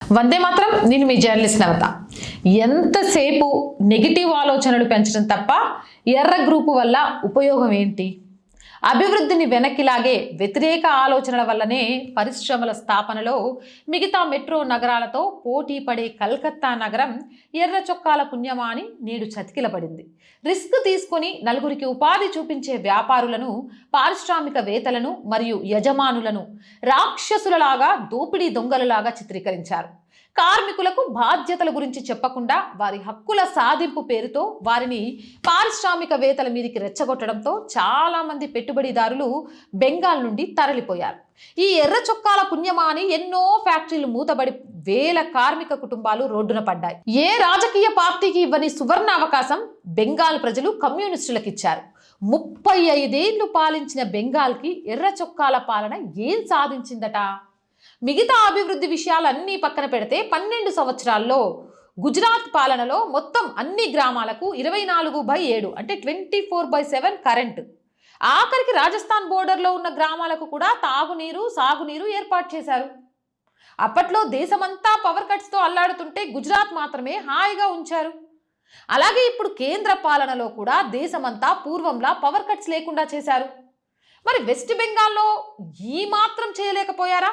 వందే మాత్రం నేను మీ జర్నలిస్ట్ నవత. ఎంతసేపు నెగిటివ్ ఆలోచనలు పెంచడం తప్ప ఎర్ర గ్రూపు వల్ల ఉపయోగం ఏంటి? అభివృద్ధిని వెనక్కిలాగే వ్యతిరేక ఆలోచనల వల్లనే పరిశ్రమల స్థాపనలో మిగతా మెట్రో నగరాలతో పోటీ పడే కల్కత్తా నగరం ఎర్ర చొక్కాల పుణ్యమా అని నేడు చతికిలపడింది రిస్క్ తీసుకొని నలుగురికి ఉపాధి చూపించే వ్యాపారులను పారిశ్రామికవేత్తలను మరియు యజమానులను రాక్షసులలాగా దోపిడీ దొంగలలాగా చిత్రీకరించారు. కార్మికులకు బాధ్యతల గురించి చెప్పకుండా వారి హక్కుల సాధింపు పేరుతో వారిని పారిశ్రామికవేత్తల మీదకి రెచ్చగొట్టడంతో చాలామంది పెట్టుబడిదారులు బెంగాల్ నుండి తరలిపోయారు. ఈ ఎర్ర చొక్కాల పుణ్యమా అని ఎన్నో ఫ్యాక్టరీలు మూతబడి వేల కార్మిక కుటుంబాలు రోడ్డున పడ్డాయి. ఏ రాజకీయ పార్టీకి ఇవ్వని సువర్ణ అవకాశం బెంగాల్ ప్రజలు కమ్యూనిస్టులకు ఇచ్చారు ముప్పై ఐదేళ్ళు పాలించిన బెంగాల్కి ఎర్ర చొక్కాల పాలన ఏం సాధించిందట? మిగతా అభివృద్ధి విషయాలన్నీ పక్కన పెడితే పన్నెండు సంవత్సరాల్లో గుజరాత్ పాలనలో మొత్తం అన్ని గ్రామాలకు ఇరవై నాలుగు బై ఏడు అంటే twenty four by seven current. ఆఖరికి రాజస్థాన్ బోర్డర్లో ఉన్న గ్రామాలకు కూడా తాగునీరు సాగునీరు ఏర్పాటు చేశారు. అప్పట్లో దేశమంతా పవర్ కట్స్తో అల్లాడుతుంటే గుజరాత్ మాత్రమే హాయిగా ఉంచారు. అలాగే ఇప్పుడు కేంద్ర పాలనలో కూడా దేశమంతా పూర్వంలా పవర్ కట్స్ లేకుండా చేశారు. మరి వెస్ట్ బెంగాల్లో ఈ మాత్రం చేయలేకపోయారా?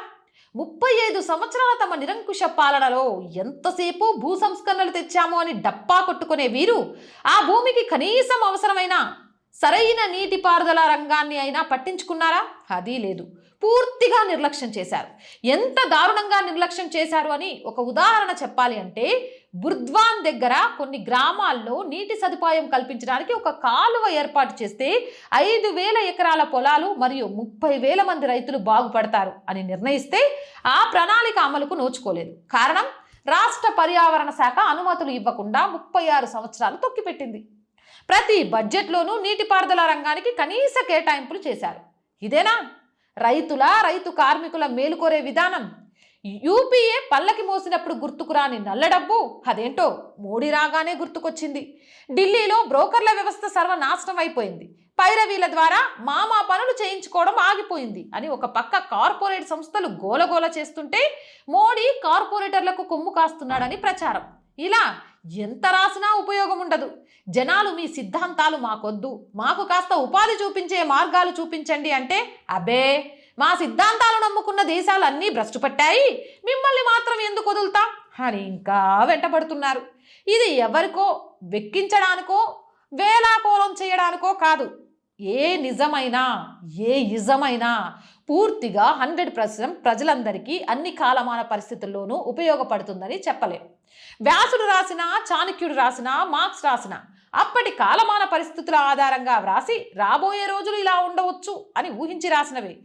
ముప్పై ఐదు సంవత్సరాల తమ నిరంకుశ పాలనలో ఎంతసేపు భూ సంస్కరణలు తెచ్చాము అని డప్పా కొట్టుకునే వీరు ఆ భూమికి కనీసం అవసరమైన సరైన నీటిపారుదల రంగాన్ని అయినా పట్టించుకున్నారా? అది లేదు. పూర్తిగా నిర్లక్ష్యం చేశారు. ఎంత దారుణంగా నిర్లక్ష్యం చేశారు అని ఒక ఉదాహరణ చెప్పాలి అంటే బుర్ద్వాన్ దగ్గర కొన్ని గ్రామాల్లో నీటి సదుపాయం కల్పించడానికి ఒక కాలువ ఏర్పాటు చేస్తే ఐదు వేల ఎకరాల పొలాలు మరియు ముప్పై వేల మంది రైతులు బాగుపడతారు అని నిర్ణయిస్తే ఆ ప్రణాళిక అమలుకు నోచుకోలేదు. కారణం రాష్ట్ర పర్యావరణ శాఖ అనుమతులు ఇవ్వకుండా ముప్పై ఆరు సంవత్సరాలు తొక్కిపెట్టింది. ప్రతి బడ్జెట్లోనూ నీటిపారుదల రంగానికి కనీస కేటాయింపులు చేశారు. ఇదేనా? రైతుల రైతు కార్మికుల మేలుకోరే విధానం యూపీఏ పల్లకి మోసినప్పుడు గుర్తుకురాని నల్ల డబ్బు అదేంటో మోడీ రాగానే గుర్తుకొచ్చింది. ఢిల్లీలో బ్రోకర్ల వ్యవస్థ సర్వనాశనం అయిపోయింది. పైరవీల ద్వారా మామా పనులు చేయించుకోవడం ఆగిపోయింది అని ఒక పక్క కార్పొరేట్ సంస్థలు గోలగోల చేస్తుంటే మోడీ కార్పొరేటర్లకు కొమ్ము కాస్తున్నాడని ప్రచారం. ఇలా ఎంత రాసినా ఉపయోగం ఉండదు జనాలు మీ సిద్ధాంతాలు మాకొద్దు. మాకు కాస్త ఉపాధి చూపించే మార్గాలు చూపించండి అంటే అబే మా సిద్ధాంతాలు నమ్ముకున్న దేశాలన్నీ భ్రష్టుపట్టాయి. మిమ్మల్ని మాత్రం ఎందుకు వదులుతా? అని ఇంకా వెంటబడుతున్నారు. ఇది ఎవరికో వెక్కించడానికో వేలాకోలం చేయడానికో కాదు. ఏ నిజమైనా ఏ ఇజమైనా పూర్తిగా హండ్రెడ్ పర్సెంట్ ప్రజలందరికీ అన్ని కాలమాన పరిస్థితుల్లోనూ ఉపయోగపడుతుందని చెప్పలేం. వ్యాసుడు రాసిన చాణక్యుడు రాసిన మార్క్స్ రాసిన అప్పటి కాలమాన పరిస్థితుల ఆధారంగా వ్రాసి రాబోయే రోజులు ఇలా ఉండవచ్చు అని ఊహించి రాసినవి.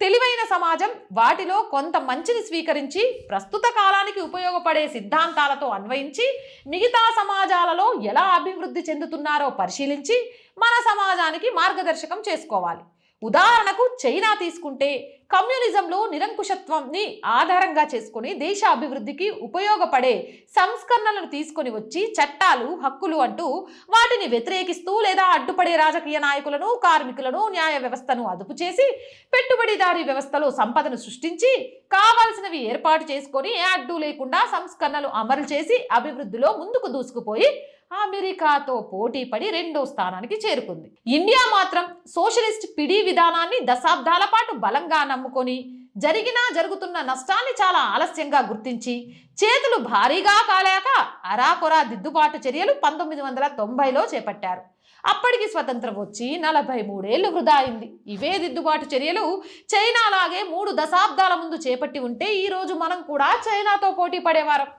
తెలివైన సమాజం వాటిలో కొంత మంచిని స్వీకరించి ప్రస్తుత కాలానికి ఉపయోగపడే సిద్ధాంతాలతో అన్వయించి మిగతా సమాజాలలో ఎలా అభివృద్ధి చెందుతున్నారో పరిశీలించి మన సమాజానికి మార్గదర్శకం చేసుకోవాలి. ఉదాహరణకు చైనా తీసుకుంటే కమ్యూనిజంలో నిరంకుశత్వాన్ని ఆధారంగా చేసుకుని దేశ అభివృద్ధికి ఉపయోగపడే సంస్కరణలను తీసుకొని వచ్చి చట్టాలు హక్కులు అంటూ వాటిని వ్యతిరేకిస్తూ లేదా అడ్డుపడే రాజకీయ నాయకులను కార్మికులను న్యాయ వ్యవస్థను అదుపు చేసి పెట్టుబడిదారీ వ్యవస్థలో సంపదను సృష్టించి కావాల్సినవి ఏర్పాటు చేసుకొని అడ్డు లేకుండా సంస్కరణలు అమలు చేసి అభివృద్ధిలో ముందుకు దూసుకుపోయి అమెరికాతో పోటీ పడి రెండో స్థానానికి చేరుకుంది. ఇండియా మాత్రం సోషలిస్ట్ పిడి విధానాన్ని దశాబ్దాల పాటు బలంగా నమ్ముకొని జరిగినా జరుగుతున్న నష్టాన్ని చాలా ఆలస్యంగా గుర్తించి చేతులు భారీగా కాలాక అరాకొరా దిద్దుబాటు చర్యలు పంతొమ్మిది వందల తొంభైలో చేపట్టారు. అప్పటికి స్వతంత్రం వచ్చి నలభై మూడేళ్ళు వృధా అయింది. ఇవే దిద్దుబాటు చర్యలు చైనా లాగే మూడు దశాబ్దాల ముందు చేపట్టి ఉంటే ఈరోజు మనం కూడా చైనాతో పోటీ పడేవారం.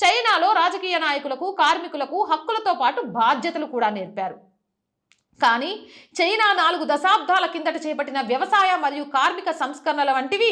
చైనాలో రాజకీయ నాయకులకు కార్మికులకు హక్కులతో పాటు బాధ్యతలు కూడా నేర్పారు. కానీ చైనా నాలుగు దశాబ్దాల కిందట చేపట్టిన వ్యవసాయ మరియు కార్మిక సంస్కరణల వంటివి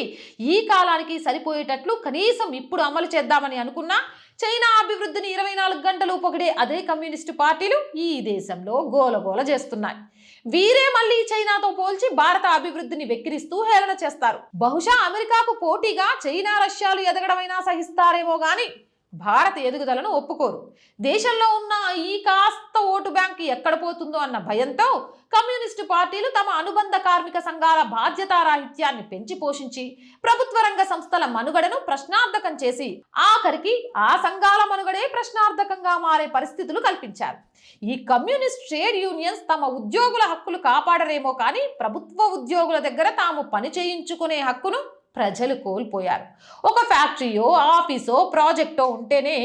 ఈ కాలానికి సరిపోయేటట్లు కనీసం ఇప్పుడు అమలు చేద్దామని అనుకున్నా చైనా అభివృద్ధిని ఇరవై నాలుగు గంటలు పొగిడే అదే కమ్యూనిస్టు పార్టీలు ఈ దేశంలో గోలగోల చేస్తున్నాయి. వీరే మళ్ళీ చైనాతో పోల్చి భారత అభివృద్ధిని వెక్కిరిస్తూ హేళన చేస్తారు. బహుశా అమెరికాకు పోటీగా చైనా రష్యాలు ఎదగడమైనా సహిస్తారేమో కానీ భారత ఎదుగుదలను ఒప్పుకోరు. దేశంలో ఉన్న ఈ కాస్త ఓటు బ్యాంక్ ఎక్కడ పోతుందో అన్న భయంతో కమ్యూనిస్టు పార్టీలు తమ అనుబంధ కార్మిక సంఘాల బాధ్యతారాహిత్యాన్ని పెంచి పోషించి ప్రభుత్వ రంగ సంస్థల మనుగడను ప్రశ్నార్థకం చేసి ఆఖరికి ఆ సంఘాల మనుగడే ప్రశ్నార్థకంగా మారే పరిస్థితులు కల్పించారు. ఈ కమ్యూనిస్ట్ ట్రేడ్ యూనియన్స్ తమ ఉద్యోగుల హక్కులు కాపాడరేమో కానీ ప్రభుత్వ ఉద్యోగుల దగ్గర తాము పని చేయించుకునే హక్కును ప్రజలు కోల్పోయారు. ఒక ఫ్యాక్టరీయో ఆఫీసో ప్రాజెక్టో ఉంటేనే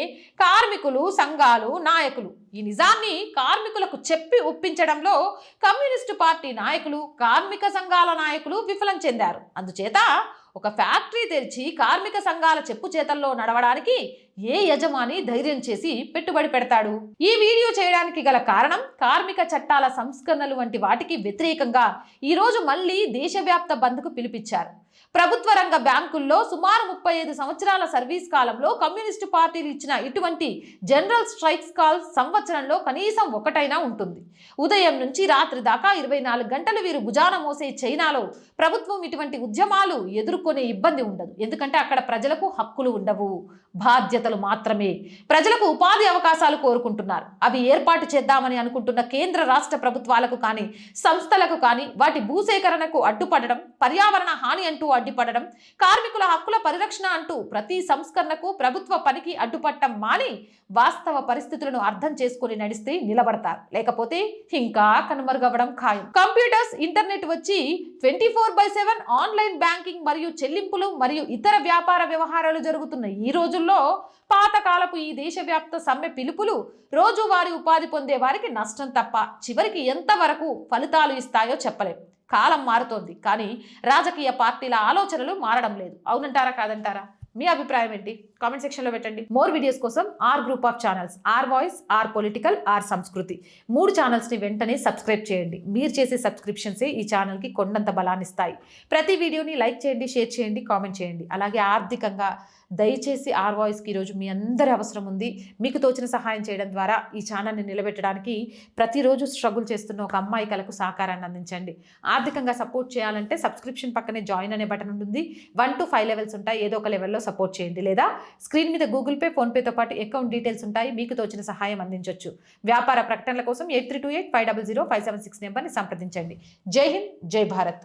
కార్మికులు సంఘాలు నాయకులు ఈ నిజాన్ని కార్మికులకు చెప్పి ఒప్పించడంలో కమ్యూనిస్టు పార్టీ నాయకులు కార్మిక సంఘాల నాయకులు విఫలం చెందారు. అందుచేత ఒక ఫ్యాక్టరీ తెరిచి కార్మిక సంఘాల చెప్పు చేతల్లో నడవడానికి ఏ యజమాని ధైర్యం చేసి పెట్టుబడి పెడతాడు? ఈ వీడియో చేయడానికి గల కారణం కార్మిక చట్టాల సంస్కరణలు వంటి వాటికి వ్యతిరేకంగా ఈరోజు మళ్ళీ దేశవ్యాప్త బంద్కు పిలిపించారు. ప్రభుత్వ రంగ బ్యాంకుల్లో సుమారు ముప్పై ఐదు సంవత్సరాల సర్వీస్ కాలంలో కమ్యూనిస్టు పార్టీలు ఇచ్చిన ఇటువంటి జనరల్ స్ట్రైక్స్ కాల్ సంవత్సరంలో కనీసం ఒకటైనా ఉంటుంది. ఉదయం నుంచి రాత్రి దాకా ఇరవై నాలుగు గంటలు వీరు భుజాన మోసే చైనాలో ప్రభుత్వం ఇటువంటి ఉద్యమాలు ఎదుర్కొనే ఇబ్బంది ఉండదు. ఎందుకంటే అక్కడ ప్రజలకు హక్కులు ఉండవు. బాధ్యతలు మాత్రమే. ప్రజలకు ఉపాధి అవకాశాలు కోరుకుంటున్నారు. అవి ఏర్పాటు చేద్దామని అనుకుంటున్న కేంద్ర రాష్ట్ర ప్రభుత్వాలకు కానీ సంస్థలకు కానీ వాటి భూసేకరణకు అడ్డుపడడం పర్యావరణ హాని అంటూ అడ్డుపడడం కార్మికుల హక్కుల పరిరక్షణ అంటూ ప్రతి సంస్కరణకు ప్రభుత్వ పనికి అడ్డుపట్టం మాని వాస్తవ పరిస్థితులను అర్థం చేసుకుని నడిస్తే నిలబడతారు. లేకపోతే ఇంకా కనుమరుగవ్వడం ఖాయం. కంప్యూటర్స్ ఇంటర్నెట్ వచ్చి twenty four by seven online banking మరియు చెల్లింపులు మరియు ఇతర వ్యాపార వ్యవహారాలు జరుగుతున్న ఈ రోజుల్లో పాతకాలపు ఈ దేశవ్యాప్త సమ్మె పిలుపులు రోజువారీ ఉపాధి పొందే వారికి నష్టం తప్ప చివరికి ఎంతవరకు ఫలితాలు ఇస్తాయో చెప్పలేం. కాలం మారుతోంది. కానీ రాజకీయ పార్టీల ఆలోచనలు మారడం లేదు. అవునంటారా కాదంటారా? మీ అభిప్రాయం ఏంటి? కామెంట్ సెక్షన్లో పెట్టండి. మోర్ వీడియోస్ కోసం R group of channels R voice R political R Samskriti. మూడు ఛానల్స్ని వెంటనే సబ్స్క్రైబ్ చేయండి. మీరు చేసే సబ్స్క్రిప్షన్సే ఈ ఛానల్కి కొండంత బలాన్నిస్తాయి ప్రతి వీడియోని లైక్ చేయండి షేర్ చేయండి కామెంట్ చేయండి. అలాగే ఆర్థికంగా దయచేసి ఆర్ వాయిస్కి ఈరోజు మీ అందరి అవసరం ఉంది. మీకు తోచిన సహాయం చేయడం ద్వారా ఈ ఛానల్ని నిలబెట్టడానికి ప్రతిరోజు స్ట్రగుల్ చేస్తున్న ఒక అమ్మాయి కలకు సహకారాన్ని అందించండి. ఆర్థికంగా సపోర్ట్ చేయాలంటే సబ్స్క్రిప్షన్ పక్కనే జాయిన్ అనే బటన్ ఉంటుంది. వన్ టు ఫైవ్ లెవెల్స్ ఉంటాయి. ఏదో ఒక లెవెల్లో సపోర్ట్ చేయండి. లేదా స్క్రీన్ మీద గూగుల్ పే ఫోన్పేతో పాటు అకౌంట్ డీటెయిల్స్ ఉంటాయి. మీకు తోచిన సహాయం అందించవచ్చు వ్యాపార ప్రకటనల కోసం eight three two eight five double zero five seven six నెంబర్ని సంప్రదించండి. జై హింద్ జై భారత్.